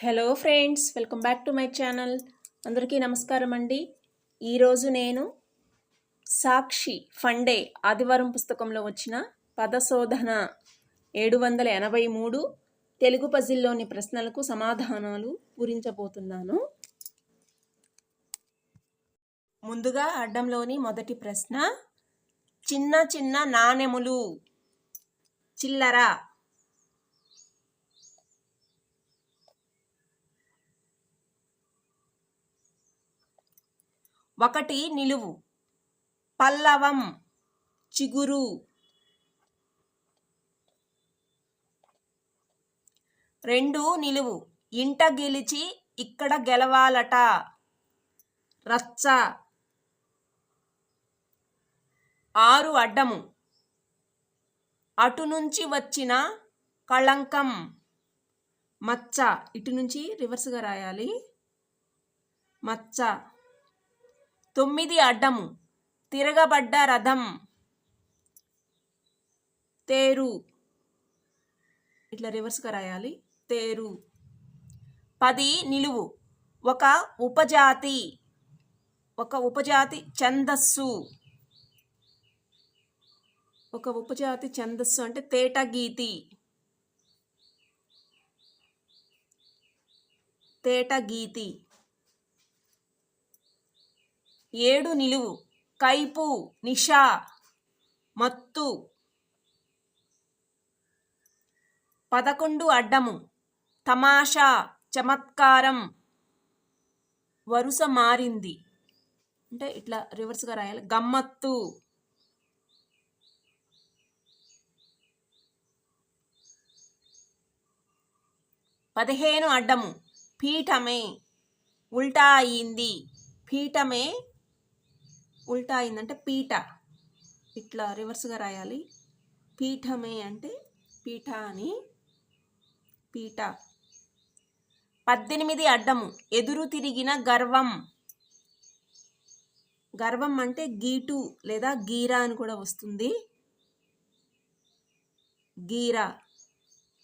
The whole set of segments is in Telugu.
Hello friends welcome back to my channel అందరికీ నమస్కారం అండి. ఈరోజు నేను సాక్షి ఫండే ఆదివారం పుస్తకంలో వచ్చిన పదశోధన ఏడు వందల ఎనభై మూడు తెలుగు పజిల్లోని ప్రశ్నలకు సమాధానాలు పూరించబోతున్నాను. ముందుగా అడ్డంలోని మొదటి ప్రశ్న చిన్న చిన్న నాణెములు చిల్లర ఒకటి నిలువు. పల్లవం చిగురు. రెండు నిలువు. ఇంట గెలిచి ఇక్కడ గెలవాలట. రచ్చ. ఆరు అడ్డము. అటు నుంచి వచ్చిన కళంకం. మచ్చ. ఇటు నుంచి రివర్స్గా రాయాలి. మచ్చ. తొమ్మిది అడ్డము. తిరగబడ్డ రథం. తేరు. ఇట్లా రివర్స్గా రాయాలి. తేరు. పది నిలువు. ఒక ఉపజాతి. ఒక ఉపజాతి ఛందస్సు. ఒక ఉపజాతి ఛందస్సు అంటే తేట గీతి. తేట గీతి. ఏడు నిలువు కైపు నిషా మత్తు. పదకొండు అడ్డము తమాషా చమత్కారం వరుస మారింది. అంటే ఇట్లా రివర్స్గా రాయాలి. గమ్మత్తు. పదిహేను అడ్డము పీఠమే ఉల్టా అయింది. పీఠమే ఉల్టా అయిందంటే పీఠ ఇట్లా రివర్స్గా రాయాలి. పీఠమే అంటే పీఠ అని పీఠ. పద్దెనిమిది అడ్డము. ఎదురు తిరిగిన గర్వం. గర్వం అంటే గీటు లేదా గీరా అని కూడా వస్తుంది. గీరా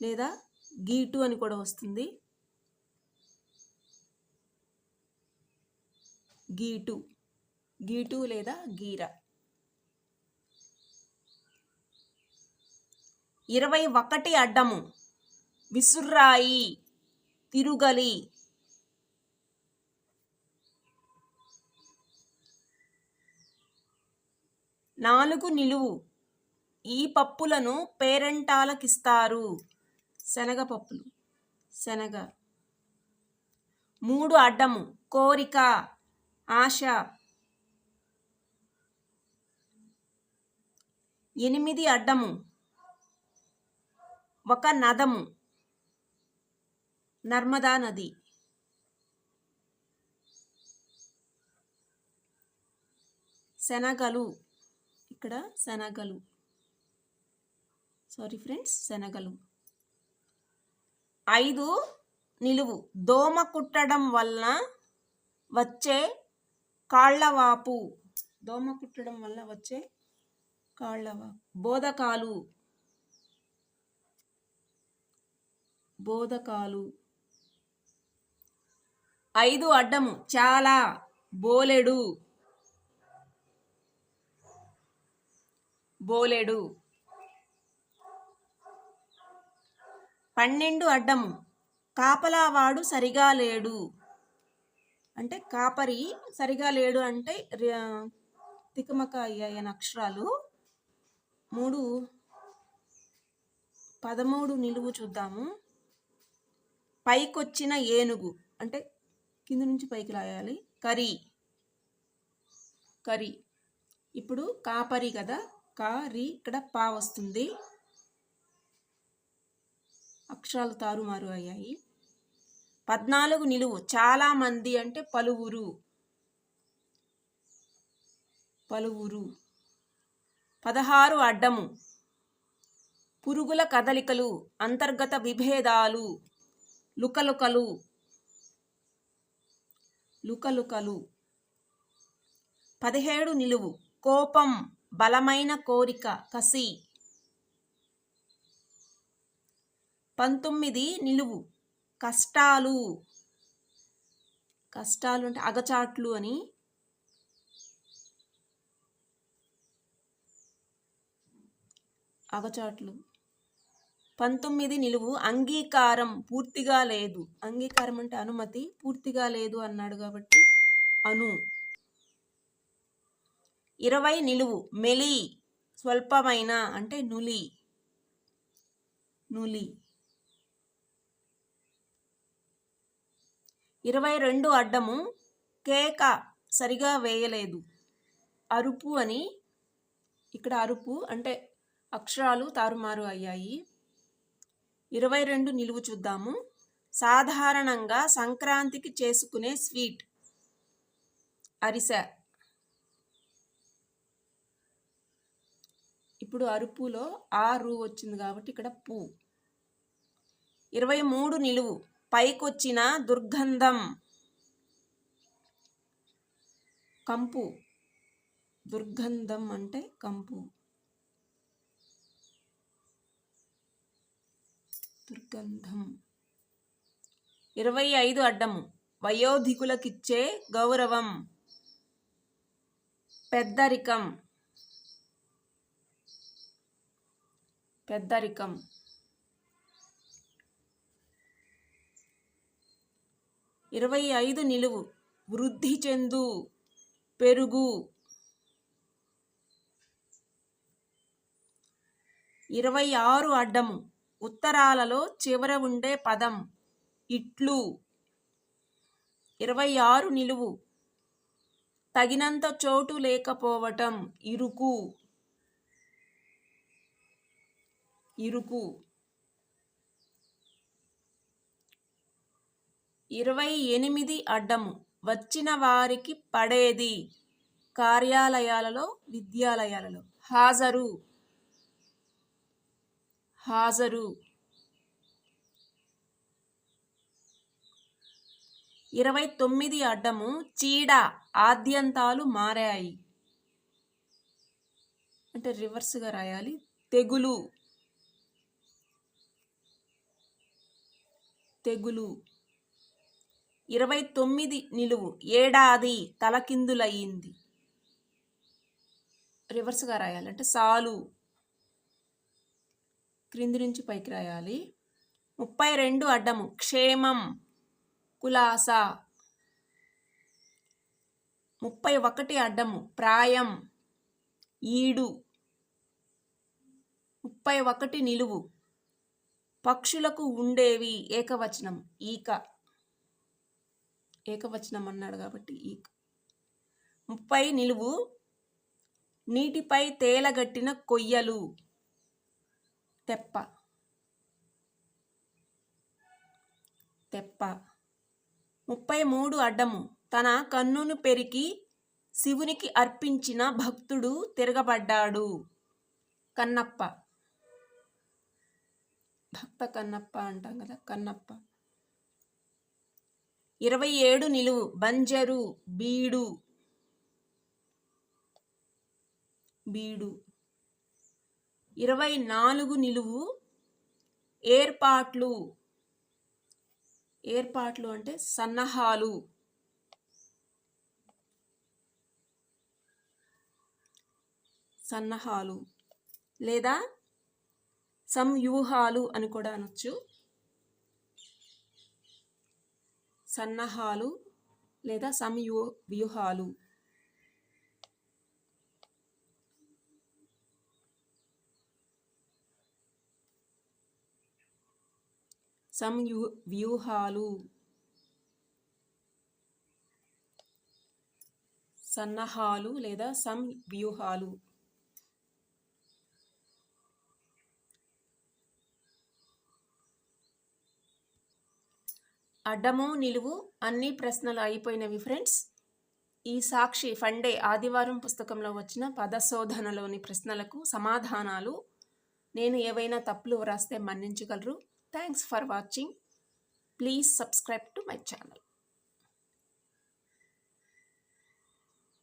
లేదా గీటు అని కూడా వస్తుంది. గీటు. గీటు లేదా గీర. ఇరవై ఒకటి అడ్డము. విసుర్రాయి తిరుగలి. నాలుగు నిలువు. ఈ పప్పులను పేరెంటాలకిస్తారు. శనగపప్పులు శనగ. మూడు అడ్డము. కోరిక ఆశ. ఎనిమిది అడ్డము ఒక నదము నర్మదా నది. శనగలు ఇక్కడ శనగలు. సారీ ఫ్రెండ్స్ శనగలు. ఐదు నిలువు దోమ కుట్టడం వలన వచ్చే కాళ్ళవాపు. దోమ కుట్టడం వల్ల వచ్చే కాళ్ళవ? బోధకాలు. బోధకాలు. ఐదు అడ్డము. చాలా బోలెడు. బోలెడు. పన్నెండు అడ్డము. కాపలావాడు సరిగా లేడు. అంటే కాపరి సరిగా లేడు అంటే తికమక అయ్యాయన అక్షరాలు. మూడు పదమూడు నిలువు చూద్దాము. పైకొచ్చిన ఏనుగు అంటే కింద నుంచి పైకి రాయాలి కరీ కరీ ఇప్పుడు కాపరి కదా? కారి ఇక్కడ పా వస్తుంది. అక్షరాలు తారుమారు అయ్యాయి. పద్నాలుగు నిలువు. చాలా మంది అంటే పలువురు. పలువురు. పదహారు అడ్డము. పురుగుల కదలికలు అంతర్గత విభేదాలు లుకలుకలు. లుకలుకలు. పదిహేడు నిలువు. కోపం బలమైన కోరిక కసి. పంతొమ్మిది నిలువు. కష్టాలు. కష్టాలు అంటే అగచాట్లు అని అగచాట్లు. పంతొమ్మిది నిలువు. అంగీకారం పూర్తిగా లేదు. అంగీకారం అంటే అనుమతి పూర్తిగా లేదు అన్నాడు కాబట్టి అను. ఇరవై నిలువు. మెలి స్వల్పమైన అంటే నులి. నులి. ఇరవై రెండు అడ్డము. కేక సరిగా వేయలేదు. అరుపు అని ఇక్కడ అరుపు అంటే అక్షరాలు తారుమారు అయ్యాయి. ఇరవై రెండు నిలువు చూద్దాము. సాధారణంగా సంక్రాంతికి చేసుకునే స్వీట్. అరిసె. ఇప్పుడు అరుపులో ఆ వచ్చింది కాబట్టి ఇక్కడ పూ. ఇరవై మూడు నిలువు. పైకొచ్చిన దుర్గంధం. కంపు. దుర్గంధం అంటే కంపు. గంధం. ఇరవై ఐదు అడ్డము. వయోధికులకిచ్చే గౌరవం. పెద్దరికం. పెద్దరికం. ఇరవై ఐదు నిలువు. వృద్ధి చెందు. పెరుగు. ఇరవై ఆరు అడ్డము. ఉత్తరాలలో చివర ఉండే పదం ఇట్లు. ఇరవై ఆరు నిలువు. తగినంత చోటు లేకపోవటం ఇరుకు. ఇరుకు. ఇరవై ఎనిమిది అడ్డము. వచ్చిన వారికి పడేది కార్యాలయాలలో విద్యాలయాలలో. హాజరు. హాజరు. ఇరవై తొమ్మిది అడ్డము చీడ ఆద్యంతాలు మారాయి. అంటే రివర్స్గా రాయాలి. తెగులు. తెగులు. ఇరవై తొమ్మిది నిలువు ఏడాది తలకిందులయ్యింది. రివర్స్గా రాయాలి అంటే సాలు. క్రింది నుంచి పైకి రాయాలి. ముప్పై రెండు అడ్డము. క్షేమం కులాస. ముప్పై ఒకటి అడ్డము. ప్రాయం ఈడు. ముప్పై ఒకటి నిలువు. పక్షులకు ఉండేవి ఏకవచనం ఈక. ఏకవచనం అన్నాడు కాబట్టి ఈక. ముప్పై నిలువు. నీటిపై తేలగట్టిన కొయ్యలు. తెప్ప. తెప్ప. ముప్పై మూడు అడ్డము. తన కన్నును పెరికి శివునికి అర్పించిన భక్తుడు తిరగబడ్డాడు. కన్నప్ప. భక్త కన్నప్ప అంటాం కదా కన్నప్ప. ఇరవై ఏడు నిలువు. బంజరు బీడు. బీడు. ఇరవై నాలుగు నిలువు ఏర్పాట్లు. ఏర్పాట్లు అంటే సన్నాహాలు. సన్నాహాలు లేదా సంవ్యూహాలు అని కూడా అనొచ్చు. సన్నాహాలు లేదా సంయూ వ్యూహాలు సంయు వ్యూహాలు సన్నాహాలు లేదా సంవ్యూహాలు అడ్డము నిలువు అన్ని ప్రశ్నలు అయిపోయినవి ఫ్రెండ్స్. ఈ సాక్షి ఫండే ఆదివారం పుస్తకంలో వచ్చిన పదశోధనలోని ప్రశ్నలకు సమాధానాలు. నేను ఏవైనా తప్పులు వ్రాస్తే మన్నించగలరు? Thanks for watching. Please subscribe to my channel.